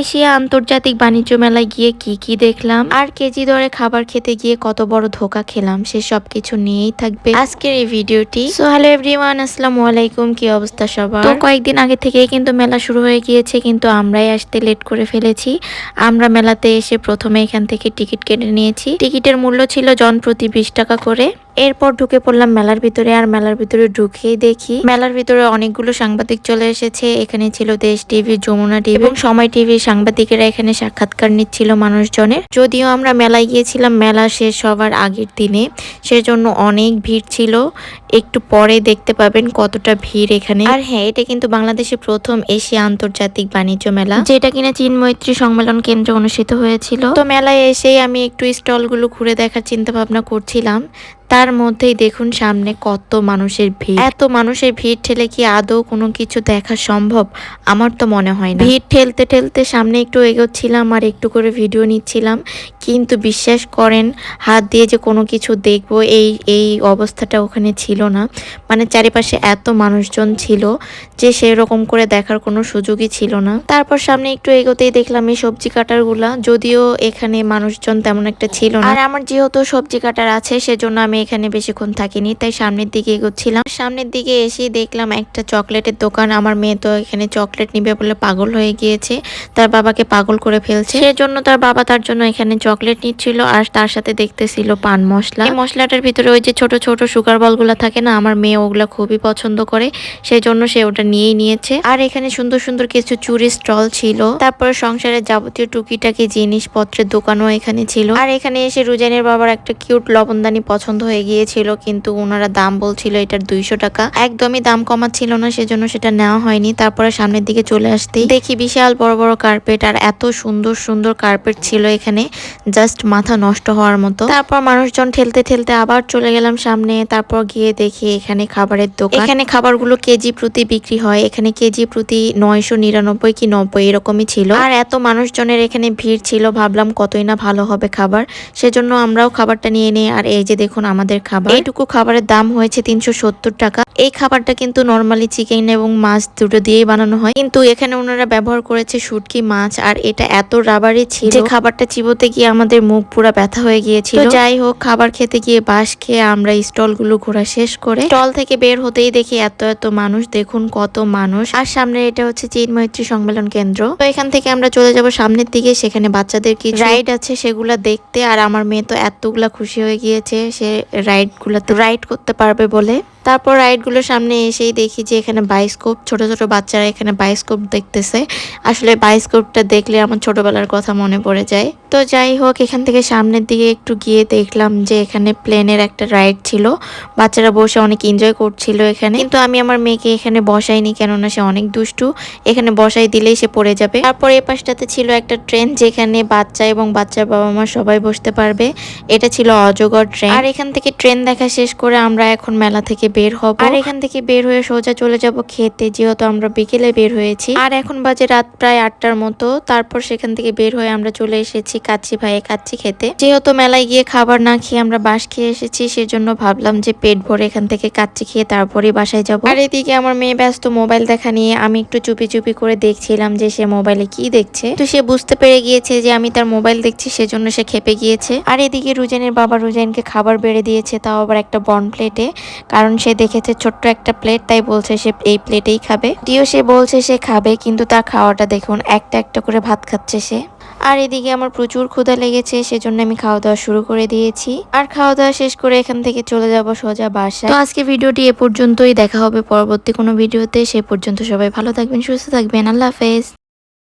Asia আন্তর্জাতিক বাণিজ্য মেলায় গিয়ে কি কি দেখলাম? আর কেজি দরে খাবার খেতে গিয়ে কত বড় ধোকা খেলাম? সে সব কিছু নিয়েই থাকবে আজকের এই ভিডিওটি। সো হ্যালো এভরিওয়ান আসসালামু আলাইকুম। কি অবস্থা সবার? তো কয়েকদিন আগে থেকেই কিন্তু মেলা শুরু হয়ে গিয়েছে, কিন্তু আমরাই আসতে লেট করে ফেলেছি। আমরা মেলাতে এসে প্রথমে এখান থেকে টিকিট কেটে নিয়েছি। টিকিটের মূল্য ছিল জন প্রতি বিশ টাকা করে। এরপর ঢুকে পড়লাম মেলার ভিতরে, আর মেলার ভিতরে ঢুকেই দেখি, মেলার ভিতরে অনেকগুলো সাংবাদিক চলে এসেছে। এখানে ছিল দেশ টিভি, যমুনা টিভি এবং সময় টিভির সাংবাদিকেরা এখানে সাক্ষাৎকার নিচ্ছিল মানুষজনের। যদিও আমরা মেলায় গিয়েছিলাম, মেলা শেষ হওয়ার আগের দিনে। সেজন্য অনেক ভিড় ছিল। একটু পরে দেখতে পাবেন কতটা ভিড় এখানে। আর হ্যাঁ এটা কিন্তু বাংলাদেশের প্রথম এশিয়া আন্তর্জাতিক বাণিজ্য মেলা। যেটা কিনা চীন মৈত্রী সম্মেলন কেন্দ্রে অনুষ্ঠিত হয়েছিল। তো মেলায় এসেই আমি একটু স্টলগুলো ঘুরে দেখার চিন্তা ভাবনা করছিলাম। তার মধ্যেই দেখুন সামনে কত মানুষের ভিড়। এত মানুষের ভিড় ঠেলে কি আদৌ কোনো কিছু দেখা সম্ভব? আমার তো মনে হয় না। ভিড় ঠেলতে ঠেলতে সামনে একটু এগোচ্ছিলাম আর একটু করে ভিডিও নিচ্ছিলাম। কিন্তু বিশ্বাস করেন হাত দিয়ে যে কোনো কিছু দেখব এই এই অবস্থাটা ওখানে ছিল না। মানে চারিপাশে এত মানুষজন ছিল যে সেরকম করে দেখার কোনো সুযোগই ছিল না। তারপর সামনে একটু এগোতেই দেখলাম এই সবজি কাটারগুলা। যদিও এখানে মানুষজন তেমন একটা ছিল না। আর আমার যেহেতু সবজি কাটার আছে, সেজন্য আমি এখানে বেশিক্ষণ থাকিনি, তাই সামনের দিকে এগোচ্ছিলাম। সামনের দিকে এসেই দেখলাম একটা চকলেটের দোকান। আমার মেয়ে তো এখানে চকলেট নিবে বলে পাগল হয়ে গিয়েছে। তার বাবাকে পাগল করে ফেলছে। সেজন্য তার বাবা তার জন্য এখানে চকলেট নিচ্ছিল আর তার সাথে দেখতেছিল পান মশলা। এই মশলাটার ভিতরে ওই যে ছোট ছোট সুগার বলগুলো থাকে না, আমার মেয়ে ওগুলো খুবই পছন্দ করে সেই জন্য সে ওটা নিয়েই নিয়েছে। আর এখানে সুন্দর সুন্দর কিছু চুরি স্টল ছিল, তারপর সংসারের যাবতীয় টুকিটাকি জিনিসপত্রের দোকানও এখানে ছিল। আর এখানে এসে রুজানের বাবার একটা কিউট লবণদানি পছন্দ হয়ে গিয়েছিল, কিন্তু ওনারা দাম বলছিল এটার দুইশো টাকা। একদমই দাম কমাচ্ছিল না, সেজন্য সেটা নেওয়া হয়নি। তারপরে সামনের দিকে চলে আসতেই দেখি বিশাল বড় বড় কার্পেট, আর এত সুন্দর সুন্দর কার্পেট ছিল এখানে, জাস্ট মাথা নষ্ট হওয়ার মতো। তারপর মানুষজন ঠেলতে ঠেলতে আবার চলে গেলাম সামনে, তারপর গিয়ে দেখি এখানে খাবারের দোকান। এখানে খাবারগুলো কেজি প্রতি বিক্রি হয়। এখানে কেজি প্রতি নয়শো নিরানব্বই কি নব্বই এরকমই ছিল। আর এত মানুষজনের এখানে ভিড় ছিল ভাবলাম কতই না ভালো হবে খাবার। সেজন্য আমরাও খাবারটা নিয়ে নিই আর এই যে দেখুন আমাদের খাবার। এইটুকু খাবারের দাম হয়েছে তিনশো সত্তর টাকা। এই খাবারটা কিন্তু নর্মালি চিকেন এবং মাছ দুটো দিয়েই বানানো হয়। কিন্তু এখানে ওনারা ব্যবহার করেছে শুটকি মাছ আর এটা এত রাবারি ছিল যে খাবারটা চিবোতে গিয়ে আমাদের মুখ পুরা ব্যথা হয়ে গিয়েছিল। যাই হোক খাবার খেতে গিয়ে বাস খেয়ে আমরা স্টলগুলো ঘোরা শেষ। করে। স্টল থেকে বের হতেই দেখি এত এত মানুষ, দেখুন কত মানুষ। আর সামনে এটা হচ্ছে চীন মৈত্রী সম্মেলন কেন্দ্র। তো এখান থেকে আমরা চলে যাব সামনের দিকে, সেখানে বাচ্চাদের কি রাইড আছে, সেগুলা দেখতে। আর আমার মেয়ে তো এতগুলা খুশি হয়ে গিয়েছে, সে রাইড গুলাতে রাইড করতে পারবে বলে। তারপর রাইডগুলোর সামনে এসেই দেখি যে এখানে বায়োস্কোপ ছোট ছোট বাচ্চারা এখানে বায়োস্কোপ দেখতেছে। আসলে বায়োস্কোপটা দেখলে আমার ছোটবেলার কথা মনে পড়ে যায়। তো যাই হোক, এখান থেকে সামনের দিকে একটু গিয়ে দেখলাম যে এখানে প্লেনের একটা রাইড ছিল। বাচ্চারা বসে অনেক এনজয় করছিল এখানে। কিন্তু আমি আমার মেয়েকে এখানে বসাইনি কেননা সে অনেক দুষ্টু। এখানে বসাই দিলেই সে পড়ে যাবে। তারপর এই পাশটাতে ছিল একটা ট্রেন যেখানে বাচ্চা এবং বাচ্চার বাবা মা সবাই বসতে পারবে। এটা ছিল অজগর ট্রেন। আর এখান থেকে ট্রেন দেখা শেষ করে আমরা এখন মেলা থেকে বের হব। আর এখান থেকে বের হয়ে সোজা চলে যাব খেতে যেহেতু আমরা বিকেলে বের হয়েছি। আর এখন বাজে রাত প্রায় আটটার মতো। তারপর সেখান থেকে বের হয়ে আমরা চলে এসেছি কাচ্চি ভাইয়ে কাচ্চি খেতে। যেহেতু মেলায় গিয়ে খাবার না খেয়ে আমরা বাস খেয়ে এসেছি সেজন্য ভাবলাম যে পেট ভরে এখান থেকে কাচ্চি খেয়ে তারপরে বাসায় যাব। আর এদিকে আমার মেয়ে ব্যস্ত মোবাইল দেখা নিয়ে আমি একটু চুপি চুপি করে দেখছিলাম যে সে মোবাইলে কি দেখছে। তো সে বুঝতে পেরে গিয়েছে যে আমি তার মোবাইল দেখছি সেজন্য সে খেপে গিয়েছে। আর এদিকে রুজেনের বাবা রুজেনকে খাবার বেড়ে দিয়েছে তাও আবার একটা বন প্লেটে। কারণ সে দেখেছে ছোট্ট একটা প্লেট তাই বলছে সে এই প্লেটেই খাবে। দিও সে বলছে সে খাবে, কিন্তু তার খাওয়াটা দেখুন, একটা একটা করে ভাত খাচ্ছে সে। আর এদিকে আমার প্রচুর ক্ষুধা লেগেছে, সেজন্য আমি খাওয়া দাওয়া শুরু করে দিয়েছি। আর খাওয়া দাওয়া শেষ করে এখান থেকে চলে যাব সোজা বাসায়। তো আজকে ভিডিওটি এ পর্যন্তই, দেখা হবে পরবর্তী কোনো ভিডিওতে। সে পর্যন্ত সবাই ভালো থাকবেন, সুস্থ থাকবেন, আল্লাহ হাফেজ।